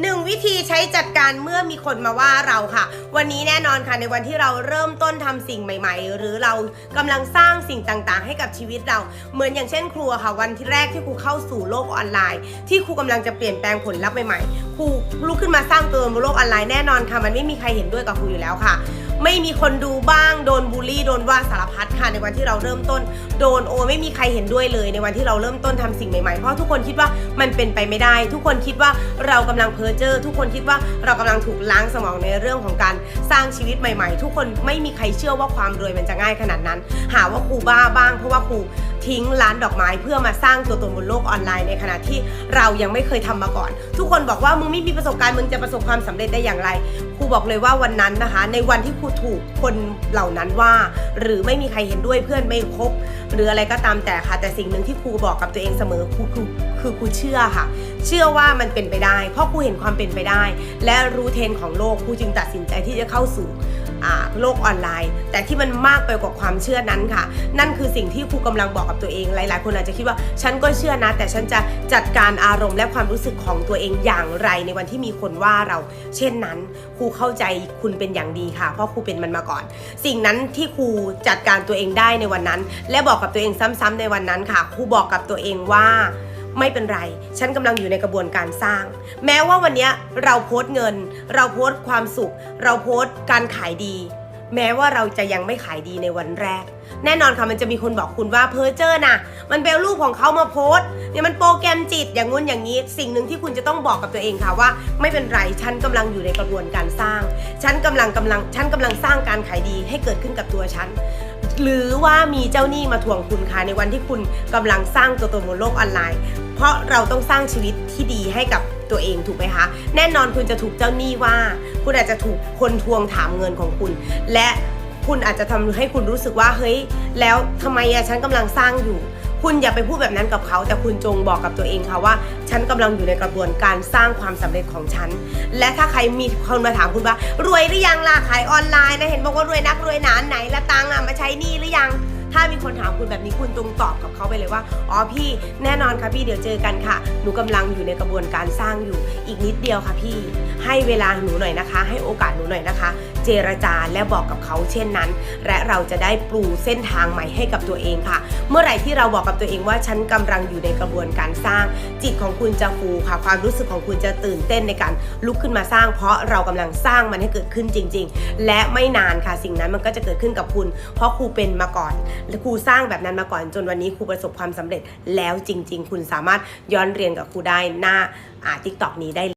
หนึ่งวิธีใช้จัดการเมื่อมีคนมาว่าเราค่ะ วันนี้แน่นอนค่ะในวันที่เราเริ่มต้นทำสิ่งใหม่ ๆ หรือเรากำลังสร้างสิ่งต่างๆ ให้กับชีวิตเรา เหมือนอย่างเช่นครูอะค่ะ วันที่แรกที่ครูเข้าสู่โลกออนไลน์ ที่ครูกำลังจะเปลี่ยนแปลงผลลัพธ์ใหม่ๆครูลุกขึ้นมาสร้างตัวบนโลกออนไลน์แน่นอนค่ะมันไม่มีใครเห็นด้วยกับครูอยู่แล้วค่ะ ไม่มีคนดูบ้างโดนบูลลี่โดนว่าสารพัดค่ะในวันที่เราเริ่มต้น โดนโอไม่มีใครเห็นด้วยเลย ในวันที่เราเริ่มต้นทำสิ่งใหม่ๆ เพราะทุกคนคิดว่ามันเป็นไปไม่ได้ ทุกคนคิดว่าเรากำลังเพ้อเจ้อทุกคนคิดว่าเรากำลังถูกล้างสมองในเรื่องของการสร้างชีวิตใหม่ ๆ ทุกคนไม่มีใครเชื่อว่าความรวยมันจะง่ายขนาดนั้น หาว่าครูบ้าบ้าง เพราะว่าครูทิ้งร้านดอกไม้เพื่อมาสร้างตัวตนบนโลกออนไลน์ในขณะที่เรายังไม่เคยทำมาก่อน ทุกคนบอกว่ามึงไม่มีประสบการณ์มึงจะประสบความสำเร็จได้อย่างไร ครูบอกเลยว่าวันนั้นนะคะ ในวันที่ครูถูกคนเหล่านั้นว่า หรือไม่มีใครเห็นด้วยเพื่อนไม่คบหรืออะไรก็ตามแต่ค่ะ แต่สิ่งหนึ่งที่ครูบอกกับตัวเองเสมอครูคือคือครูเชื่อค่ะ เชื่อว่ามันเป็นไปได้ เพราะครูเห็นความเป็นไปได้ และรู้เทรนของโลกครูจึงตัดสินใจที่จะเข้าสู่ โลกออนไลน์ แต่ที่มันมากไปกว่าความเชื่อนั้นค่ะ นั่นคือสิ่งที่ครูกำลังบอกกับตัวเองหลาย ๆ คนอาจจะคิดว่าฉันก็เชื่อนะ แต่ฉันจะจัดการอารมณ์และความรู้สึกของตัวเองอย่างไร ในวันที่มีคนว่าเรา เช่นนั้นครูเข้าใจคุณเป็นอย่างดีค่ะ เพราะครูเป็นมันมาก่อน สิ่งนั้นที่ครูจัดการตัวเองได้ในวันนั้น และบอกกับตัวเองซ้ำๆในวันนั้นค่ะครูบอกกับตัวเองว่า ไม่เป็นไร ฉันกำลังอยู่ในกระบวนการสร้าง แม้ว่าวันนี้เราโพสต์เงิน เราโพสต์ความสุข เราโพสต์การขายดี แม้ว่าเราจะยังไม่ขายดีในวันแรก แน่นอนค่ะมันจะมีคนบอกคุณว่าเพอเจอร์นะมันเป็นรูปของเขามาโพสเนี่ยมันโปรแกรมจิตอย่างงู้นอย่างนี้ สิ่งหนึ่งที่คุณจะต้องบอกกับตัวเองค่ะว่า ไม่เป็นไรฉันกำลังอยู่ในกระบวนการสร้าง ฉันกำลังกำลังฉันกำลังสร้างการขายดีให้เกิดขึ้นกับตัวฉัน หรือว่ามีเจ้าหนี้มาทวงคุณค่ะในวันที่คุณกำลังสร้างตัวตนบนโลกออนไลน์ เพราะเราต้องสร้างชีวิตที่ดีให้กับตัวเองถูกไหมคะ แน่นอนคุณจะถูกเจ้าหนี้ว่า คุณอาจจะถูกคนทวงถามเงินของคุณ และคุณอาจจะทำให้คุณรู้สึกว่าเฮ้ย แล้วทำไมอะฉันกำลังสร้างอยู่ คุณอย่าไปพูดแบบนั้นกับเขา แต่คุณจงบอกกับตัวเองค่ะว่า ฉันกำลังอยู่ในกระบวนการสร้างความสำเร็จของฉัน และถ้าใครมีคนมาถามคุณว่า รวยหรือยังล่ะขายออนไลน์นะเห็นบอกว่ารวยนักรวยหนาไหนละตังอะมาใช้นี่หรือยัง ถ้ามีคนถามคุณแบบนี้คุณจงตอบกับเขาไปเลยว่า อ๋อพี่แน่นอนค่ะพี่เดี๋ยวเจอกันค่ะ หนูกำลังอยู่ในกระบวนการสร้างอยู่ อีกนิดเดียวค่ะพี่ ให้เวลาหนูหน่อยนะคะ ให้โอกาสหนูหน่อยนะคะ เจรจาและบอกกับเขาเช่นนั้น และเราจะได้ปลูเส้นทางใหม่ให้กับตัวเองค่ะ เมื่อไหร่ที่เราบอกกับตัวเองว่าฉันกำลังอยู่ในกระบวนการสร้าง จิตของคุณจะฟูค่ะ ความรู้สึกของคุณจะตื่นเต้นในการลุกขึ้นมาสร้าง เพราะเรากำลังสร้างมันให้เกิดขึ้นจริง ๆ และไม่นานค่ะสิ่งนั้นมันก็จะเกิดขึ้นกับคุณ เพราะครูเป็นมาก่อนครูสร้างแบบนั้นมาก่อนจนวันนี้ครูประสบความสำเร็จแล้วจริง ๆ คุณสามารถย้อนเรียนกับครูได้หน้าอ่าทิกตอกนี้ได้